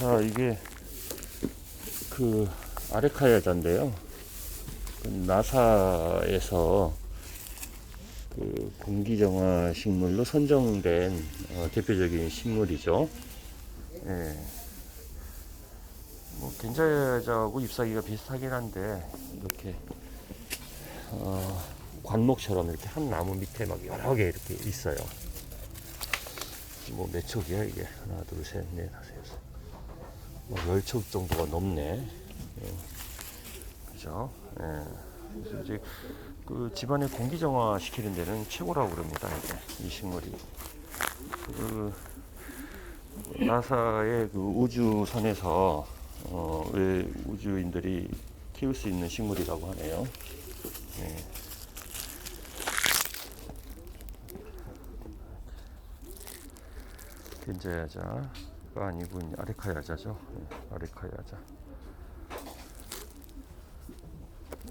자, 이게 그 아레카야자인데요. 그 나사에서 그 공기정화 식물로 선정된 어, 대표적인 식물이죠. 예. 뭐 겐자야자하고 잎사귀가 비슷하긴 한데 이렇게 어, 관목처럼 이렇게 한 나무 밑에 막 여러 개 이렇게 있어요. 뭐 몇 촉이야 이게 하나 둘 셋 넷 다섯 여섯 뭐열촉 정도가 넘네. 예. 그죠? 예. 그래서 이제 그 집안의 공기 정화 시키는 데는 최고라고 그럽니다. 이게 이 식물이. 그 나사의 그 우주선에서 어, 왜 우주인들이 키울 수 있는 식물이라고 하네요. 네. 겐자야자가 아니고 아레카 야자죠. 네, 아레카 야자.